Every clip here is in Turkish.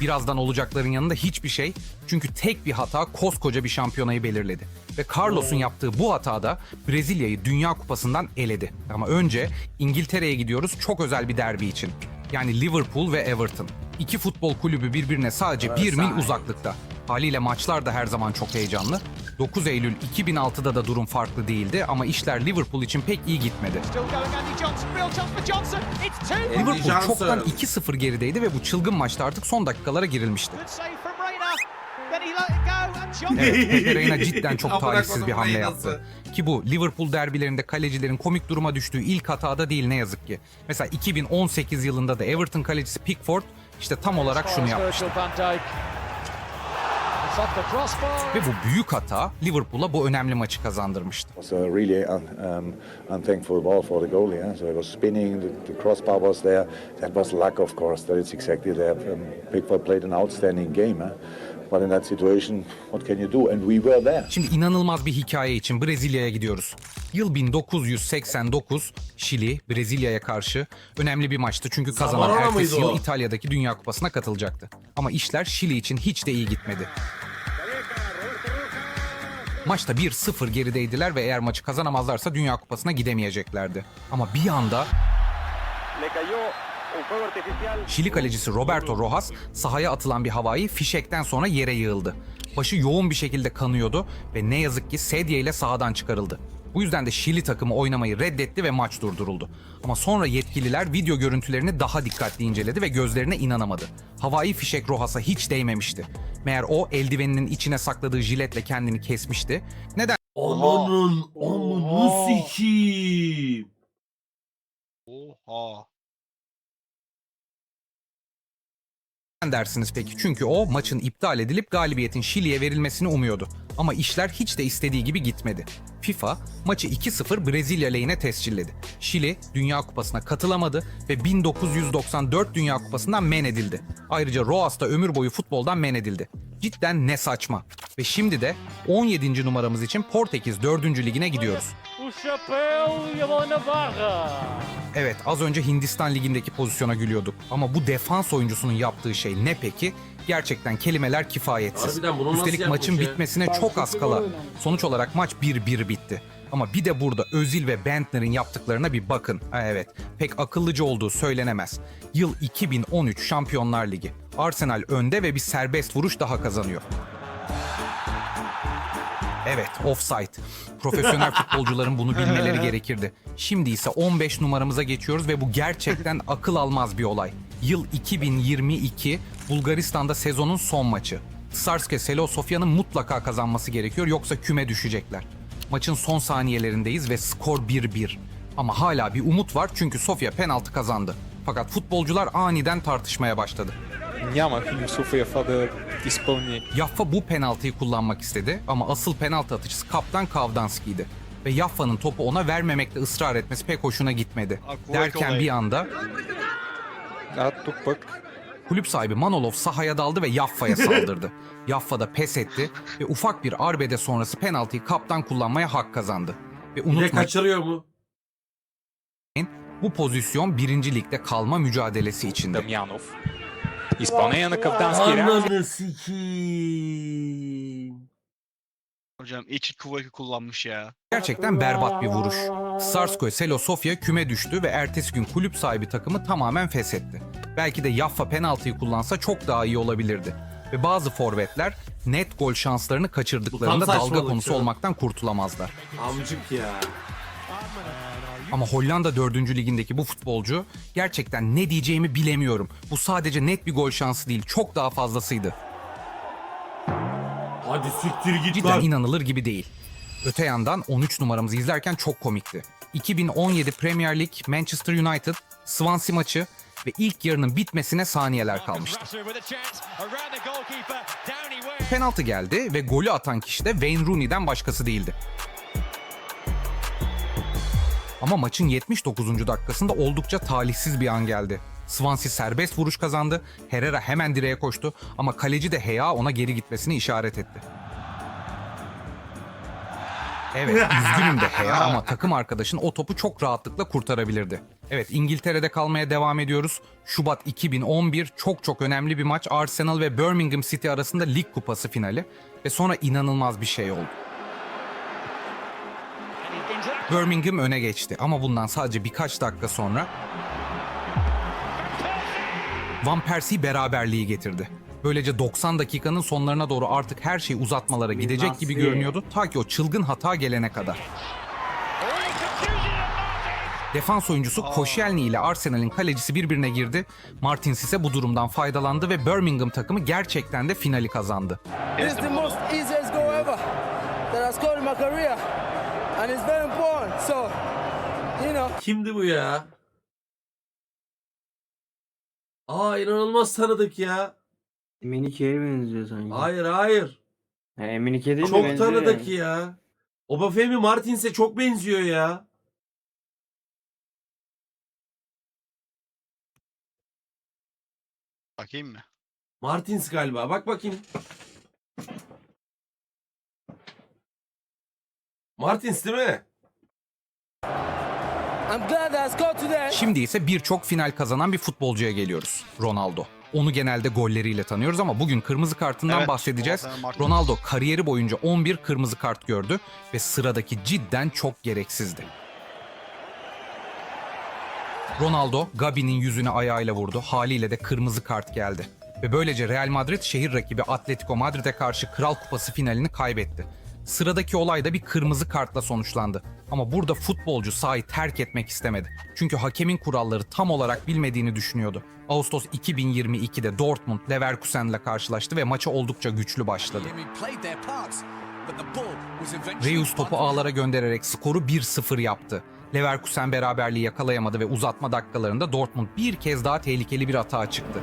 Birazdan olacakların yanında hiçbir şey. Çünkü tek bir hata koskoca bir şampiyonayı belirledi. Ve Carlos'un yaptığı bu hatada Brezilya'yı Dünya Kupası'ndan eledi. Ama önce İngiltere'ye gidiyoruz çok özel bir derbi için. Yani Liverpool ve Everton. İki futbol kulübü birbirine sadece bir mil uzaklıkta. Haliyle maçlar da her zaman çok heyecanlı. 9 Eylül 2006'da da durum farklı değildi ama işler Liverpool için pek iyi gitmedi. Liverpool çoktan 2-0 gerideydi ve bu çılgın maçta artık son dakikalara girilmişti. Evet, Reina cidden çok talihsiz bir hamle yaptı. Ki bu Liverpool derbilerinde kalecilerin komik duruma düştüğü ilk hatada değil ne yazık ki. Mesela 2018 yılında da Everton kalecisi Pickford işte tam olarak şunu yapmıştı. Ve bu büyük hata Liverpool'a bu önemli maçı kazandırmıştı. was a really un, um, unthankful ball for the goalie. Yeah? So it was spinning, the, the crossbar was there. That was luck, of course. That is exactly there. Um, Pickford played an outstanding game. But in that situation, what can you do? And we were there. Şimdi inanılmaz bir hikaye için Brezilya'ya gidiyoruz. Yıl 1989, Şili Brezilya'ya karşı önemli bir maçtı çünkü kazanan Zamanla ertesi mıydı yıl o? İtalya'daki Dünya Kupası'na katılacaktı. Ama işler Şili için hiç de iyi gitmedi. Maçta 1-0 gerideydiler ve eğer maçı kazanamazlarsa Dünya Kupası'na gidemeyeceklerdi. Ama bir anda Şili kalecisi Roberto Rojas sahaya atılan bir havayı fişekten sonra yere yığıldı. Başı yoğun bir şekilde kanıyordu ve ne yazık ki sedye ile sahadan çıkarıldı. Bu yüzden de Şili takımı oynamayı reddetti ve maç durduruldu. Ama sonra yetkililer video görüntülerini daha dikkatli inceledi ve gözlerine inanamadı. Havai fişek Rojas'a hiç değmemişti. Meğer o eldiveninin içine sakladığı jiletle kendini kesmişti. Neden Ananın amını sikiyim. Oha. dersiniz peki? Çünkü o maçın iptal edilip galibiyetin Şili'ye verilmesini umuyordu. Ama işler hiç de istediği gibi gitmedi. FIFA maçı 2-0 Brezilya lehine tescilledi. Şili Dünya Kupası'na katılamadı ve 1994 Dünya Kupası'ndan men edildi. Ayrıca Roas da ömür boyu futboldan men edildi. Cidden ne saçma. Ve şimdi de 17. numaramız için Portekiz 4. ligine gidiyoruz. Evet az önce Hindistan ligindeki pozisyona gülüyorduk. Ama bu defans oyuncusunun yaptığı şey ne peki? Gerçekten kelimeler kifayetsiz. Harbiden bunu nasıl Üstelik yapmış maçın ya? bitmesine çok az kala. Sonuç olarak maç 1-1 bitti. Ama bir de burada Özil ve Bentner'in yaptıklarına bir bakın. Ha, evet, pek akıllıca olduğu söylenemez. Yıl 2013 Şampiyonlar Ligi. Arsenal önde ve bir serbest vuruş daha kazanıyor. Evet, offside. Profesyonel futbolcuların bunu bilmeleri gerekirdi. Şimdi ise 15 numaramıza geçiyoruz ve bu gerçekten akıl almaz bir olay. Yıl 2022, Bulgaristan'da sezonun son maçı. Tsarske Selo Sofya'nın mutlaka kazanması gerekiyor yoksa küme düşecekler. Maçın son saniyelerindeyiz ve skor 1-1. Ama hala bir umut var çünkü Sofya penaltı kazandı. Fakat futbolcular aniden tartışmaya başladı Няма философия това да изпълни Yaffa bu penaltıyı kullanmak istedi ama asıl penaltı atıcısı kaptan Kavdanski'ydi. Ve Yaffa'nın topu ona vermemekte ısrar etmesi pek hoşuna gitmedi. Aklı Derken kolay. bir anda А тук пък kulüp sahibi Manolov sahaya daldı ve Yaffa'ya saldırdı. Yaffa da pes etti ve ufak bir arbede sonrası penaltıyı kaptan kullanmaya hak kazandı. Ve Bir de unutmayın kaçırıyor mu? bu pozisyon birinci ligde kalma mücadelesi içinde. Дамянов. Изпълнение на Кавдански реакция. Ananı sikiyim. Hocam içi kuvveti kullanmış ya. Gerçekten berbat bir vuruş. Sarskoy Selo Sofya küme düştü ve ertesi gün kulüp sahibi takımı tamamen feshetti. Belki de Yaffa penaltıyı kullansa çok daha iyi olabilirdi. Ve bazı forvetler net gol şanslarını kaçırdıklarında Bu tam dalga saçmalık konusu ya. olmaktan kurtulamazlar. Amcık ya. Ama Hollanda 4. ligindeki bu futbolcu gerçekten ne diyeceğimi bilemiyorum. Bu sadece net bir gol şansı değil, çok daha fazlasıydı. Hadi siktir git Cidden lan. inanılır gibi değil. Öte yandan 13 numaramızı izlerken çok komikti. 2017 Premier Lig Manchester United Swansea maçı ve ilk yarının bitmesine saniyeler kalmıştı. Penaltı geldi ve golü atan kişi de Wayne Rooney'den başkası değildi. Ama maçın 79. dakikasında oldukça talihsiz bir an geldi. Swansea serbest vuruş kazandı. Herrera hemen direğe koştu ama kaleci de Hea ona geri gitmesini işaret etti. Evet üzgünüm de Hea ama takım arkadaşın o topu çok rahatlıkla kurtarabilirdi. Evet İngiltere'de kalmaya devam ediyoruz. Şubat 2011 çok çok önemli bir maç. Arsenal ve Birmingham City arasında lig kupası finali. Ve sonra inanılmaz bir şey oldu. And he brings it up. Birmingham öne geçti ama bundan sadece birkaç dakika sonra Van Persie beraberliği getirdi. Böylece 90 dakikanın sonlarına doğru artık her şey uzatmalara gidecek gibi görünüyordu ta ki o çılgın hata gelene kadar. Defans oyuncusu Koscielny ile Arsenal'in kalecisi birbirine girdi. Martins ise bu durumdan faydalandı ve Birmingham takımı gerçekten de finali kazandı. This is the most easiest goal ever that I scored in my career, and it's very important. So, you know. Kimdi bu ya? Aa inanılmaz tanıdık ya. Emenike'ye benziyor sanki. Hayır hayır. Ha, Emenike değil mi? Çok Benziyor tanıdık yani. ya. Obafemi Martins'e çok benziyor ya. Bakayım mı? Martins galiba. Bak bakayım. Martins değil mi? I'm glad that I scored today. Şimdi ise birçok final kazanan bir futbolcuya geliyoruz. Ronaldo. Onu genelde golleriyle tanıyoruz ama bugün kırmızı kartından Evet, bahsedeceğiz. Martins. Ronaldo kariyeri boyunca 11 kırmızı kart gördü ve sıradaki cidden çok gereksizdi. Ronaldo Gabi'nin yüzüne ayağıyla vurdu. Haliyle de kırmızı kart geldi. Ve böylece Real Madrid şehir rakibi Atletico Madrid'e karşı Kral Kupası finalini kaybetti. Sıradaki olay da bir kırmızı kartla sonuçlandı. Ama burada futbolcu sahayı terk etmek istemedi. Çünkü hakemin kuralları tam olarak bilmediğini düşünüyordu. Ağustos 2022'de Dortmund Leverkusen'le karşılaştı ve maça oldukça güçlü başladı. Reus topu ağlara göndererek skoru 1-0 yaptı. Leverkusen beraberliği yakalayamadı ve uzatma dakikalarında Dortmund bir kez daha tehlikeli bir hata çıktı.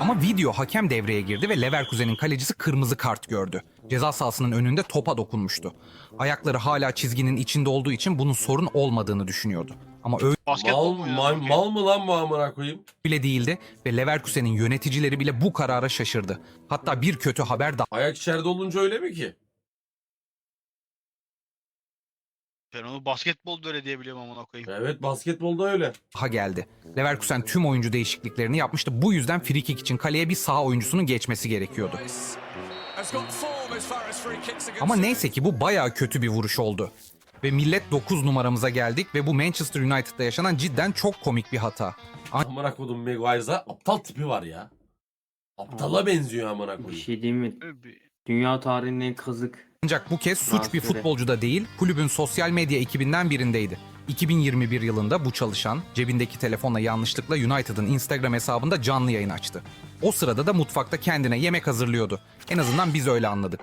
Ama video hakem devreye girdi ve Leverkusen'in kalecisi kırmızı kart gördü. Ceza sahasının önünde topa dokunmuştu. Ayakları hala çizginin içinde olduğu için bunun sorun olmadığını düşünüyordu. Ama Basketbol Mal, mu mal, mal mı lan bu amına koyayım? öyle değildi ve Leverkusen'in yöneticileri bile bu karara şaşırdı. Hatta bir kötü haber Ayak içeride olunca öyle mi ki? Ben onu basketbolda öyle diyebiliyorum amına koyayım. Evet basketbolda öyle. daha geldi. Leverkusen tüm oyuncu değişikliklerini yapmıştı. Bu yüzden free kick için kaleye bir sağ oyuncusunun geçmesi gerekiyordu. Ama neyse ki bu bayağı kötü bir vuruş oldu. Ve millet 9 numaramıza geldik ve bu Manchester United'da yaşanan cidden çok komik bir hata. Amına kodum Maguire'da aptal tipi var ya. Aptala benziyor amına Bir koyayım. şey diyeyim mi? Öyle- Dünya tarihinin en kazık. Ancak bu kez suç bir Transferi. futbolcuda değil, kulübün sosyal medya ekibinden birindeydi. 2021 yılında bu çalışan cebindeki telefonla yanlışlıkla United'ın Instagram hesabında canlı yayın açtı. O sırada da mutfakta kendine yemek hazırlıyordu. En azından biz öyle anladık.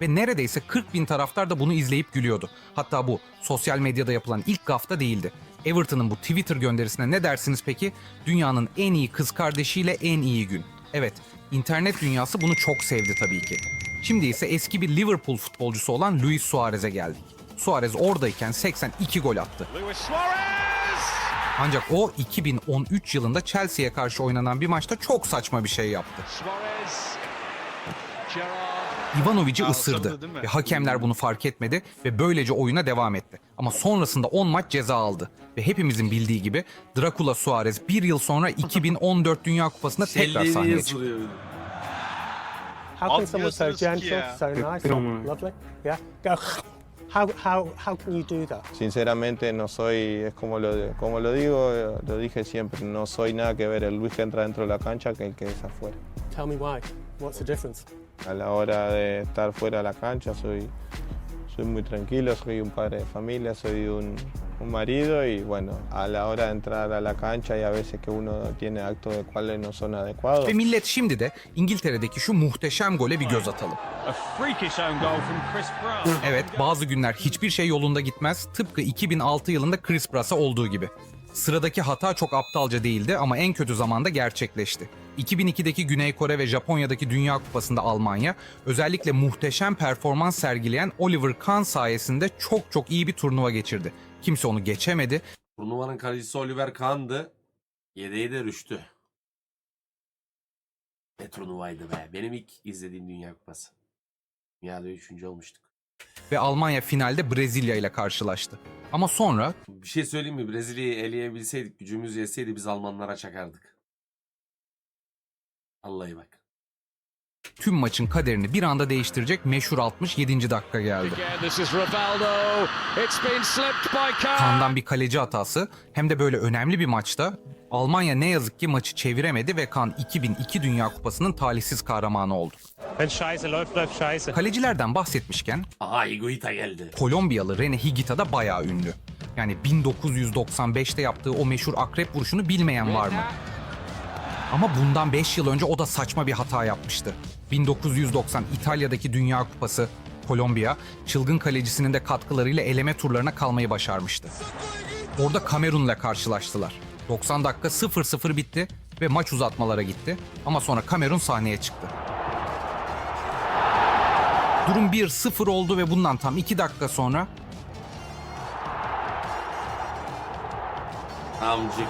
Ve neredeyse 40 bin taraftar da bunu izleyip gülüyordu. Hatta bu sosyal medyada yapılan ilk gafta değildi. Everton'ın bu Twitter gönderisine ne dersiniz peki? Dünyanın en iyi kız kardeşiyle en iyi gün. Evet, internet dünyası bunu çok sevdi tabii ki. Şimdi ise eski bir Liverpool futbolcusu olan Luis Suarez'e geldik. Suarez oradayken 82 gol attı. Ancak o 2013 yılında Chelsea'ye karşı oynanan bir maçta çok saçma bir şey yaptı. Suarez. Gerrard. Ivanovic'i ısırdı ve hakemler bunu fark etmedi ve böylece oyuna devam etti. Ama sonrasında 10 maç ceza aldı ve hepimizin bildiği gibi Dracula Suarez bir yıl sonra 2014 Dünya Kupası'nda tekrar sahneye çıktı. How can someone so gentle, so nice, on. lovely? Yeah. Go. How how how can you do that? Sinceramente no soy, es como lo, como lo digo, lo dije siempre, no soy nada que ver el Luis que entra dentro de la cancha que el que es afuera. Tell me why. What's the difference? A la hora de estar fuera de la cancha soy, soy muy tranquilo, soy un padre de familia, soy un, un marido y bueno, a la hora de entrar a la cancha hay a veces que uno tiene actos de cuales no son adecuados. Ve millet şimdi de İngiltere'deki şu muhteşem gole bir göz atalım. A freakish own goal from Chris Brown. Evet bazı günler hiçbir şey yolunda gitmez. Tıpkı 2006 yılında Chris Brass'a olduğu gibi. Sıradaki hata çok aptalca değildi ama en kötü zamanda gerçekleşti. 2002'deki Güney Kore ve Japonya'daki Dünya Kupası'nda Almanya özellikle muhteşem performans sergileyen Oliver Kahn sayesinde çok çok iyi bir turnuva geçirdi. Kimse onu geçemedi Turnuvanın kalecisi Oliver Kahn'dı. Yedeği de Rüştü. Ne turnuvaydı be. Benim ilk izlediğim Dünya Kupası. Dünyada üçüncü olmuştuk. Ve Almanya finalde Brezilya ile karşılaştı. Ama sonra Bir şey söyleyeyim mi? Brezilya'yı eleyebilseydik, gücümüz yetseydi biz Almanlara çakardık. Vallahi bak. Tüm maçın kaderini bir anda değiştirecek meşhur 67. dakika geldi. Kaan'dan bir kaleci hatası hem de böyle önemli bir maçta Almanya ne yazık ki maçı çeviremedi ve Kaan 2002 Dünya Kupası'nın talihsiz kahramanı oldu. Kalecilerden bahsetmişken Aha Higuita geldi. Kolombiyalı Rene Higuita da bayağı ünlü. Yani 1995'te yaptığı o meşhur akrep vuruşunu bilmeyen var mı? Ama bundan 5 yıl önce o da saçma bir hata yapmıştı. 1990 İtalya'daki Dünya Kupası Kolombiya, çılgın kalecisinin de katkılarıyla eleme turlarına kalmayı başarmıştı. Orada Kamerun'la karşılaştılar. 90 dakika 0-0 bitti ve maç uzatmalara gitti. Ama sonra Kamerun sahneye çıktı. Durum 1-0 oldu ve bundan tam 2 dakika sonra Amcık.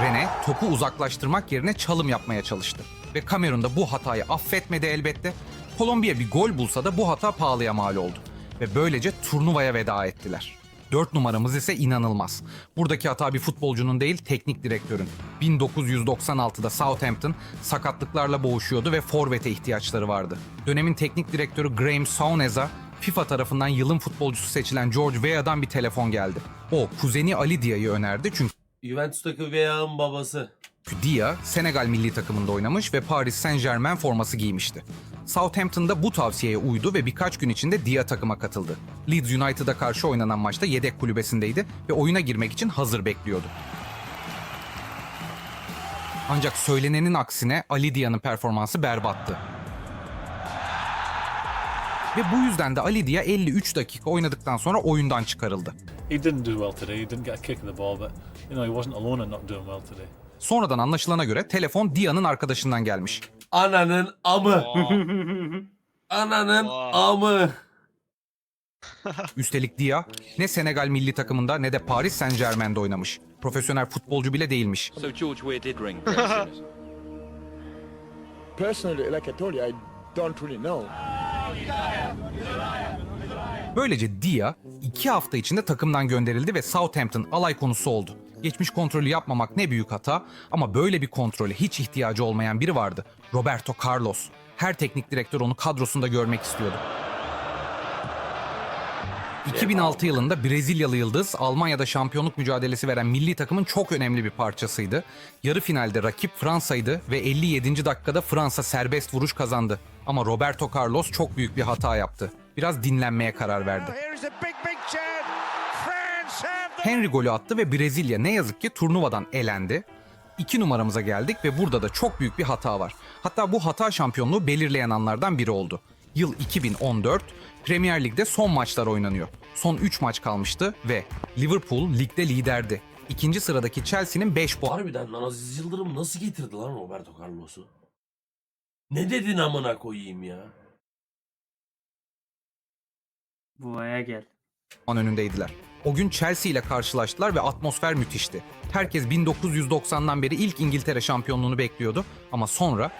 Rene topu uzaklaştırmak yerine çalım yapmaya çalıştı. Ve Kamerun'da bu hatayı affetmedi elbette. Kolombiya bir gol bulsa da bu hata pahalıya mal oldu. Ve böylece turnuvaya veda ettiler. 4 numaramız ise inanılmaz. Buradaki hata bir futbolcunun değil teknik direktörün. 1996'da Southampton sakatlıklarla boğuşuyordu ve forvete ihtiyaçları vardı. Dönemin teknik direktörü Graham Souness'a FIFA tarafından yılın futbolcusu seçilen George Weah'dan bir telefon geldi. O kuzeni Ali Dia'yı önerdi çünkü Juventus'taki Vea'nın babası. Dia, Senegal milli takımında oynamış ve Paris Saint Germain forması giymişti. Southampton'da bu tavsiyeye uydu ve birkaç gün içinde Dia takıma katıldı. Leeds United'a karşı oynanan maçta yedek kulübesindeydi ve oyuna girmek için hazır bekliyordu. Ancak söylenenin aksine Ali Dia'nın performansı berbattı. Ve bu yüzden de Ali Dia 53 dakika oynadıktan sonra oyundan çıkarıldı. He didn't do well today. He didn't get a kick in the ball, but you know he wasn't alone in not doing well today. Sonradan anlaşılana göre telefon Dia'nın arkadaşından gelmiş. Ananın amı. Ananın amı. Üstelik Dia ne Senegal milli takımında ne de Paris Saint Germain'de oynamış. Profesyonel futbolcu bile değilmiş. So George Weah did ring. Personally, like I told you, I don't really know. Böylece Dia iki hafta içinde takımdan gönderildi ve Southampton alay konusu oldu. Geçmiş kontrolü yapmamak ne büyük hata ama böyle bir kontrole hiç ihtiyacı olmayan biri vardı. Roberto Carlos. Her teknik direktör onu kadrosunda görmek istiyordu. 2006 yılında Brezilyalı Yıldız Almanya'da şampiyonluk mücadelesi veren milli takımın çok önemli bir parçasıydı. Yarı finalde rakip Fransa'ydı ve 57. dakikada Fransa serbest vuruş kazandı. Ama Roberto Carlos çok büyük bir hata yaptı. Biraz dinlenmeye karar verdi. Henry golü attı ve Brezilya ne yazık ki turnuvadan elendi. İki numaramıza geldik ve burada da çok büyük bir hata var. Hatta bu hata şampiyonluğu belirleyen anlardan biri oldu. Yıl 2014, Premier Lig'de son maçlar oynanıyor. Son 3 maç kalmıştı ve Liverpool ligde liderdi. İkinci sıradaki Chelsea'nin 5 puan Harbiden lan Aziz Yıldırım nasıl getirdi lan Roberto Carlos'u? Ne dedin amına koyayım ya? Buaya gel. önündeydiler. O gün Chelsea ile karşılaştılar ve atmosfer müthişti. Herkes 1990'dan beri ilk İngiltere şampiyonluğunu bekliyordu ama sonra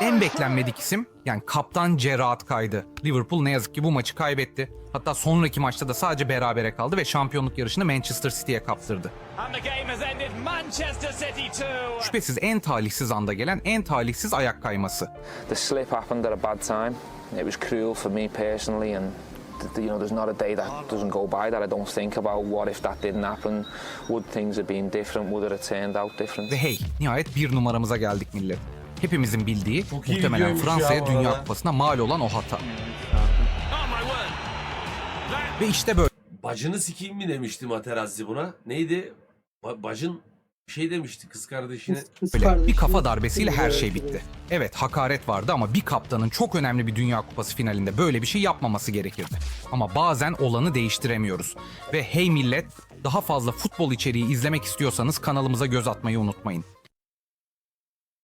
En beklenmedik isim yani kaptan Gerrard kaydı. Liverpool ne yazık ki bu maçı kaybetti. Hatta sonraki maçta da sadece berabere kaldı ve şampiyonluk yarışını Manchester City'ye kaptırdı. And the game has ended. Manchester City 2. Şüphesiz en talihsiz anda gelen en talihsiz ayak kayması. The slip happened at a bad time. It was cruel for me personally, and you know, there's not a day that doesn't go by that I don't think about what if that didn't happen? Would things have been different? Would it have turned out different? Ve hey nihayet bir numaramıza geldik millet. Hepimizin bildiği Çok iyi muhtemelen videoymuş ya Fransa'ya bu Dünya arada. Kupası'na mal olan o hata. Ve işte böyle. Bacını sikeyim mi demişti Materazzi buna? Neydi? Ba- bacın bir şey demişti kız kardeşine. Böyle bir kafa darbesiyle her şey bitti. Evet hakaret vardı ama bir kaptanın çok önemli bir Dünya Kupası finalinde böyle bir şey yapmaması gerekirdi. Ama bazen olanı değiştiremiyoruz. Ve hey millet daha fazla futbol içeriği izlemek istiyorsanız kanalımıza göz atmayı unutmayın.